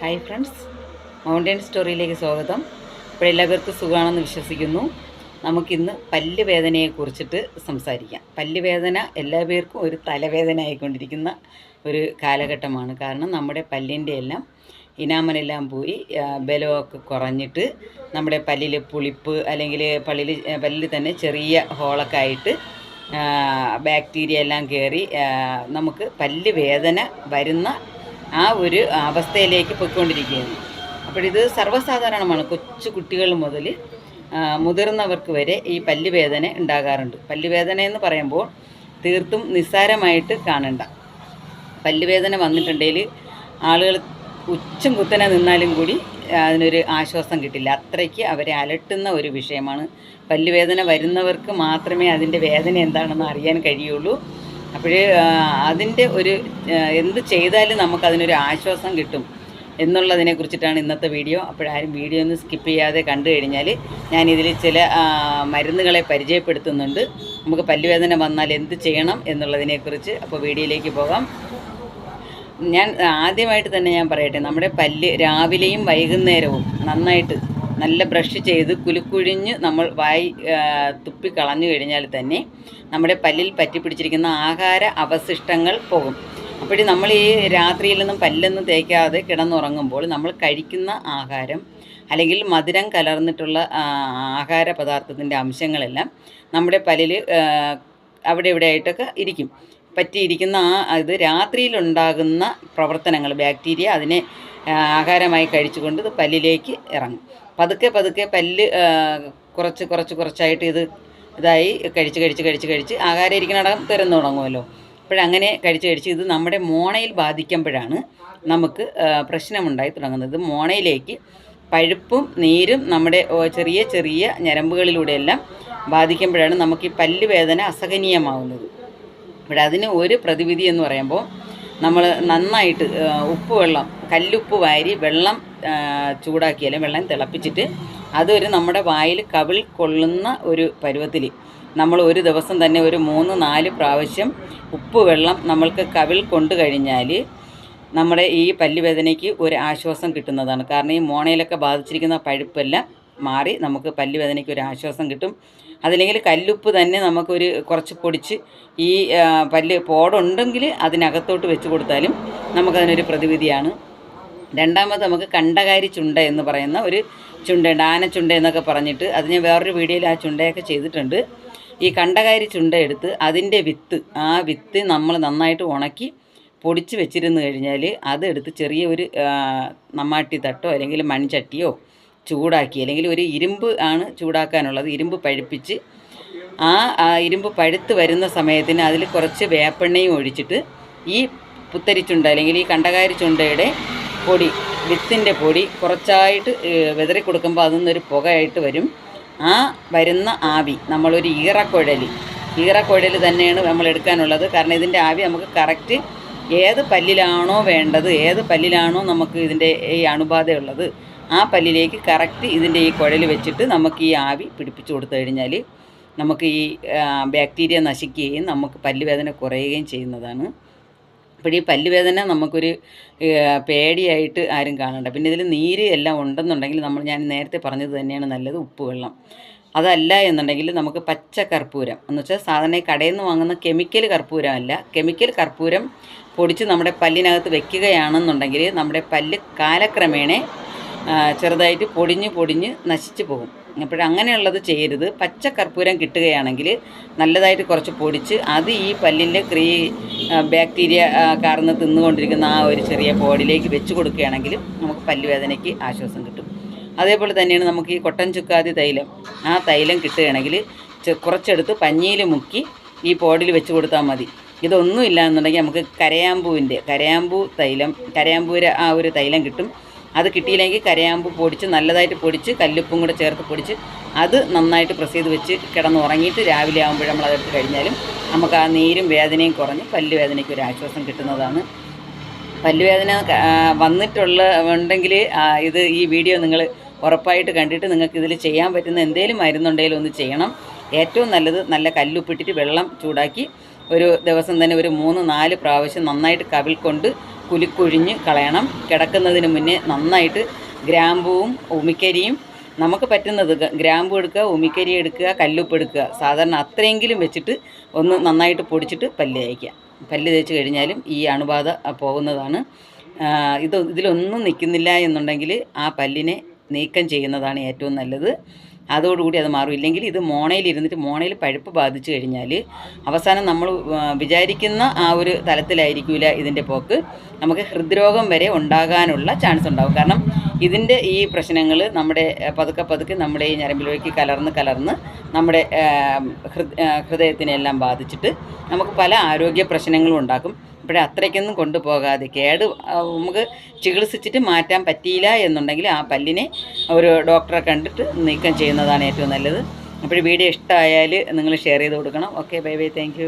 Hi friends mountain സ്റ്റോറിയിലേക്ക് സ്വാഗതം. ഇപ്പോൾ എല്ലാവർക്കും സുഖമാണെന്ന് വിശ്വസിക്കുന്നു. നമുക്കിന്ന് പല്ല് വേദനയെക്കുറിച്ചിട്ട് സംസാരിക്കാം. പല്ല് വേദന എല്ലാ പേർക്കും ഒരു തലവേദന ആയിക്കൊണ്ടിരിക്കുന്ന ഒരു കാലഘട്ടമാണ്. കാരണം നമ്മുടെ പല്ലിന്റെ എല്ലാം ഇനാമലെല്ലാം പോയി ബലമൊക്കെ കുറഞ്ഞിട്ട് നമ്മുടെ പല്ലിൽ പുളിപ്പ് അല്ലെങ്കിൽ പള്ളിൽ പല്ലിൽ തന്നെ ചെറിയ ഹോളൊക്കെ ആയിട്ട് ബാക്ടീരിയ എല്ലാം കയറി നമുക്ക് പല്ല് വേദന വരുന്ന ആ ഒരു അവസ്ഥയിലേക്ക് പോയിക്കൊണ്ടിരിക്കുകയാണ്. അപ്പോൾ ഇത് സർവസാധാരണമാണ്. കൊച്ചു കുട്ടികൾ മുതൽ മുതിർന്നവർക്ക് വരെ ഈ പല്ലുവേദന ഉണ്ടാകാറുണ്ട്. പല്ലുവേദന എന്ന് പറയുമ്പോൾ തീർത്തും നിസ്സാരമായിട്ട് കാണണ്ട. പല്ലുവേദന വന്നിട്ടുണ്ടെങ്കിൽ ആളുകൾ ഉച്ചം കുത്തനെ നിന്നാലും കൂടി അതിനൊരു ആശ്വാസം കിട്ടില്ല. അത്രയ്ക്ക് അവരെ അലട്ടുന്ന ഒരു വിഷയമാണ്. പല്ലുവേദന വരുന്നവർക്ക് മാത്രമേ അതിന്റെ വേദന എന്താണെന്ന് അറിയാൻ കഴിയുള്ളൂ. അപ്പോഴേ അതിന്റെ ഒരു എന്ത് ചെയ്താലും നമുക്കതിനൊരു ആശ്വാസം കിട്ടും എന്നുള്ളതിനെ കുറിച്ചിട്ടാണ് ഇന്നത്തെ വീഡിയോ. അപ്പോഴാരും വീഡിയോ ഒന്ന് സ്കിപ്പ് ചെയ്യാതെ കണ്ടു കഴിഞ്ഞാൽ ഞാനിതിൽ ചില മരുന്നുകളെ പരിചയപ്പെടുത്തുന്നുണ്ട്. നമുക്ക് പല്ലുവേദന വന്നാൽ എന്ത് ചെയ്യണം എന്നുള്ളതിനെക്കുറിച്ച് അപ്പോൾ വീഡിയോയിലേക്ക് പോകാം. ഞാൻ ആദ്യമായിട്ട് തന്നെ ഞാൻ പറയട്ടെ നമ്മുടെ പല്ല് രാവിലെയും വൈകുന്നേരവും നന്നായിട്ട് നല്ല ബ്രഷ് ചെയ്ത് കുലുക്കുഴിഞ്ഞ് നമ്മൾ വായി തുപ്പി കളഞ്ഞു കഴിഞ്ഞാൽ തന്നെ നമ്മുടെ പല്ലിൽ പറ്റിപ്പിടിച്ചിരിക്കുന്ന ആഹാര അവശിഷ്ടങ്ങൾ പോകും. അപ്പോഴും നമ്മൾ ഈ രാത്രിയിലൊന്നും പല്ലൊന്നും തേക്കാതെ കിടന്നുറങ്ങുമ്പോൾ നമ്മൾ കഴിക്കുന്ന ആഹാരം അല്ലെങ്കിൽ മധുരം കലർന്നിട്ടുള്ള ആഹാര പദാർത്ഥത്തിന്റെ അംശങ്ങളെല്ലാം നമ്മുടെ പല്ലിൽ അവിടെ ഇവിടെ ആയിട്ടൊക്കെ ഇരിക്കും. പറ്റിയിരിക്കുന്ന ആ ഇത് രാത്രിയിലുണ്ടാകുന്ന പ്രവർത്തനങ്ങൾ ബാക്ടീരിയ അതിനെ ആഹാരമായി കഴിച്ചുകൊണ്ട് പല്ലിലേക്ക് ഇറങ്ങും. പതുക്കെ പതുക്കെ പല്ല് കുറച്ച് കുറച്ച് കുറച്ചായിട്ട് ഇത് ഇതായി. കഴിച്ച് കഴിച്ച് കഴിച്ച് കഴിച്ച് ആഹാരം ഇരിക്കണടം തുറന്നു തുടങ്ങുമല്ലോ. അപ്പോഴങ്ങനെ കഴിച്ച് കഴിച്ച് ഇത് നമ്മുടെ മോണയിൽ ബാധിക്കുമ്പോഴാണ് നമുക്ക് പ്രശ്നമുണ്ടായി തുടങ്ങുന്നത്. മോണയിലേക്ക് പഴുപ്പും നീരും നമ്മുടെ ചെറിയ ചെറിയ ഞരമ്പുകളിലൂടെയെല്ലാം ബാധിക്കുമ്പോഴാണ് നമുക്ക് ഈ പല്ല് വേദന അസഹനീയമാവുന്നത്. ഇവിടെ അതിന് ഒരു പ്രതിവിധി എന്ന് പറയുമ്പോൾ നമ്മൾ നന്നായിട്ട് ഉപ്പ് വെള്ളം കല്ലുപ്പ് വാരി വെള്ളം ആ, ചൂടാക്കി അല്ലെങ്കിൽ വെള്ളം തിളപ്പിച്ചിട്ട് അതൊരു നമ്മുടെ വായിൽ കവിൾ കൊള്ളുന്ന ഒരു പരുവത്തിൽ. നമ്മൾ ഒരു ദിവസം തന്നെ ഒരു മൂന്ന് നാല് പ്രാവശ്യം ഉപ്പ് വെള്ളം നമ്മൾക്ക് കവിൾ കൊണ്ടു കഴിഞ്ഞാൽ നമ്മുടെ ഈ പല്ലുവേദനയ്ക്ക് ഒരു ആശ്വാസം കിട്ടുന്നതാണ്. കാരണം ഈ മോണയിലൊക്കെ ബാധിച്ചിരിക്കുന്ന പഴുപ്പെല്ലാം മാറി നമുക്ക് പല്ലുവേദനയ്ക്ക് ഒരു ആശ്വാസം കിട്ടും. അതല്ലെങ്കിൽ കല്ലുപ്പ് തന്നെ നമുക്കൊരു കുറച്ച് പൊടിച്ച് ഈ പല്ല് പോടുണ്ടെങ്കിൽ അതിനകത്തോട്ട് വെച്ച് കൊടുത്താലും നമുക്കതിനൊരു പ്രതിവിധിയാണ്. രണ്ടാമത് നമുക്ക് കണ്ടകാരി ചുണ്ട എന്ന് പറയുന്ന ഒരു ചുണ്ടയുണ്ട് ആനച്ചുണ്ട എന്നൊക്കെ പറഞ്ഞിട്ട്. അത് ഞാൻ വേറൊരു വീഡിയോയിൽ ആ ചുണ്ടയൊക്കെ ചെയ്തിട്ടുണ്ട്. ഈ കണ്ടകാരി ചുണ്ട എടുത്ത് അതിന്റെ വിത്ത് ആ വിത്ത് നമ്മൾ നന്നായിട്ട് ഉണക്കി പൊടിച്ച് വെച്ചിരുന്നു കഴിഞ്ഞാൽ അതെടുത്ത് ചെറിയ ഒരു നമ്മാട്ടി തട്ടോ അല്ലെങ്കിൽ മൺചട്ടിയോ ചൂടാക്കി അല്ലെങ്കിൽ ഒരു ഇരുമ്പ് ആണ് ചൂടാക്കാനുള്ളത്. ഇരുമ്പ് പഴുപ്പിച്ച് ആ ഇരുമ്പ് പഴുത്ത് വരുന്ന സമയത്തിന് അതിൽ കുറച്ച് വേപ്പെണ്ണയും ഒഴിച്ചിട്ട് ഈ പുത്തരിച്ചുണ്ട അല്ലെങ്കിൽ ഈ കണ്ടകാരി ചുണ്ടയുടെ പൊടി വിത്തിന്റെ പൊടി കുറച്ചായിട്ട് വിതറി കൊടുക്കുമ്പോൾ അതിൽ പുകയായിട്ട് വരും. ആ വരുന്ന ആവി നമ്മളൊരു ഈറക്കുഴലി. ഈറക്കുഴൽ തന്നെയാണ് നമ്മൾ എടുക്കാനുള്ളത് കാരണം ഇതിന്റെ ആവി നമുക്ക് കറക്റ്റ് ഏത് പല്ലിലാണോ വേണ്ടത് ഏത് പല്ലിലാണോ നമുക്ക് ഇതിന്റെ ഈ അണുബാധയുള്ളത് ആ പല്ലിലേക്ക് കറക്റ്റ് ഇതിന്റെ ഈ കുഴൽ വെച്ചിട്ട് നമുക്ക് ഈ ആവി പിടിപ്പിച്ചു കൊടുത്തു കഴിഞ്ഞാൽ നമുക്ക് ഈ ബാക്ടീരിയ നശിക്കുകയും നമുക്ക് പല്ലുവേദന കുറയുകയും ചെയ്യുന്നതാണ്. അപ്പോൾ ഈ പല്ലുവേദന നമുക്കൊരു പേടിയായിട്ട് ആരും കാണണ്ട. പിന്നെ ഇതിൽ നീര് എല്ലാം ഉണ്ടെന്നുണ്ടെങ്കിൽ നമ്മൾ ഞാൻ നേരത്തെ പറഞ്ഞത് തന്നെയാണ് നല്ലത് ഉപ്പ് വെള്ളം. അതല്ല എന്നുണ്ടെങ്കിൽ നമുക്ക് പച്ച കർപ്പൂരം എന്ന് വെച്ചാൽ സാധാരണ കടയിൽ നിന്ന് വാങ്ങുന്ന കെമിക്കൽ കർപ്പൂരം അല്ല. കെമിക്കൽ കർപ്പൂരം പൊടിച്ച് നമ്മുടെ പല്ലിനകത്ത് വെക്കുകയാണെന്നുണ്ടെങ്കിൽ നമ്മുടെ പല്ല് കാലക്രമേണ ചെറുതായിട്ട് പൊടിഞ്ഞ് പൊടിഞ്ഞ് നശിച്ചു പോകും. അപ്പോഴങ്ങനെയുള്ളത് ചെയ്യരുത്. പച്ച കർപ്പൂരം കിട്ടുകയാണെങ്കിൽ നല്ലതായിട്ട് കുറച്ച് പൊടിച്ച് അത് ഈ പല്ലിന്റെ ക്രീ ബാക്ടീരിയ കാർന്ന് തിന്നുകൊണ്ടിരിക്കുന്ന ആ ഒരു ചെറിയ പോടിലേക്ക് വെച്ച് കൊടുക്കുകയാണെങ്കിൽ നമുക്ക് പല്ലുവേദനയ്ക്ക് ആശ്വാസം കിട്ടും. അതേപോലെ തന്നെയാണ് നമുക്ക് ഈ കൊട്ടൻ ചുക്കാതി തൈലം. ആ തൈലം കിട്ടുകയാണെങ്കിൽ കുറച്ചെടുത്ത് പഞ്ഞിയിൽ മുക്കി ഈ പോടിൽ വെച്ച് കൊടുത്താൽ മതി. ഇതൊന്നും ഇല്ല എന്നുണ്ടെങ്കിൽ നമുക്ക് കരയാമ്പൂവിന്റെ കരയാമ്പൂ തൈലം കരയാമ്പൂര ആ ഒരു തൈലം കിട്ടും. അത് കിട്ടിയില്ലെങ്കിൽ കരയാമ്പ് പൊടിച്ച് നല്ലതായിട്ട് പൊടിച്ച് കല്ലുപ്പും കൂടെ ചേർത്ത് പൊടിച്ച് അത് നന്നായിട്ട് പ്രസ് ചെയ്ത് വെച്ച് കിടന്ന് ഉറങ്ങിയിട്ട് രാവിലെ ആകുമ്പോൾ നമ്മൾ അതെടുത്ത് കഴിഞ്ഞാലും നമുക്ക് ആ നീരും വേദനയും കുറഞ്ഞ് പല്ല് വേദനയ്ക്ക് ഒരു ആശ്വാസം കിട്ടുന്നതാണ്. പല്ലുവേദന വന്നിട്ടുള്ള ഉണ്ടെങ്കിൽ ഇത് ഈ വീഡിയോ നിങ്ങൾ ഉറപ്പായിട്ട് കണ്ടിട്ട് നിങ്ങൾക്ക് ഇതിൽ ചെയ്യാൻ പറ്റുന്ന എന്തെങ്കിലും മരുന്നുണ്ടെങ്കിലും ഒന്ന് ചെയ്യണം. ഏറ്റവും നല്ലത് നല്ല കല്ലുപ്പിട്ടിട്ട് വെള്ളം ചൂടാക്കി ഒരു ദിവസം തന്നെ ഒരു മൂന്ന് നാല് പ്രാവശ്യം നന്നായിട്ട് കവിൾ കൊണ്ട് കുലുക്കൊഴിഞ്ഞ് കളയണം. കിടക്കുന്നതിന് മുന്നേ നന്നായിട്ട് ഗ്രാമ്പൂവും ഉമിക്കരിയും. നമുക്ക് പറ്റുന്നത് ഗ്രാമ്പു എടുക്കുക ഉമിക്കരി എടുക്കുക കല്ലുപ്പ് എടുക്കുക. സാധാരണ അത്രയെങ്കിലും വെച്ചിട്ട് ഒന്ന് നന്നായിട്ട് പൊടിച്ചിട്ട് പല്ല് തേക്കുക. പല്ല് തേച്ച് കഴിഞ്ഞാലും ഈ അണുബാധ പോകുന്നതാണ്. ഇത് ഇതിലൊന്നും നിൽക്കുന്നില്ല എന്നുണ്ടെങ്കിൽ ആ പല്ലിനെ നീക്കം ചെയ്യുന്നതാണ് ഏറ്റവും നല്ലത്. അതോടുകൂടി അത് മാറും. ഇല്ലെങ്കിൽ ഇത് മോണയിൽ ഇരുന്നിട്ട് മോണയിൽ പഴുപ്പ് ബാധിച്ചു കഴിഞ്ഞാൽ അവസാനം നമ്മൾ വിചാരിക്കുന്ന ആ ഒരു തലത്തിലായിരിക്കില്ല ഇതിന്റെ പോക്ക്. നമുക്ക് ഹൃദ്രോഗം വരെ ഉണ്ടാകാനുള്ള ചാൻസ് ഉണ്ടാകും കാരണം ഇതിന്റെ ഈ പ്രശ്നങ്ങൾ നമ്മുടെ പതുക്കെ പതുക്കെ നമ്മുടെ ഈ ഞരമ്പിലേക്ക് കലർന്ന് കലർന്ന് നമ്മുടെ ഹൃദയത്തിനെല്ലാം ബാധിച്ചിട്ട് നമുക്ക് പല ആരോഗ്യ പ്രശ്നങ്ങളും ഉണ്ടാക്കും. ഇപ്പോഴേ അത്രയ്ക്കൊന്നും കൊണ്ടുപോകാതെ കേട് നമുക്ക് ചികിത്സിച്ചിട്ട് മാറ്റാൻ പറ്റിയില്ല എന്നുണ്ടെങ്കിൽ ആ പല്ലിനെ ഒരു ഡോക്ടറെ കണ്ടിട്ട് നീക്കം ചെയ്യുന്നതാണ് ഏറ്റവും നല്ലത്. അപ്പോൾ വീഡിയോ ഇഷ്ടമായാൽ നിങ്ങൾ ഷെയർ ചെയ്ത് കൊടുക്കണം. Okay bye bye thank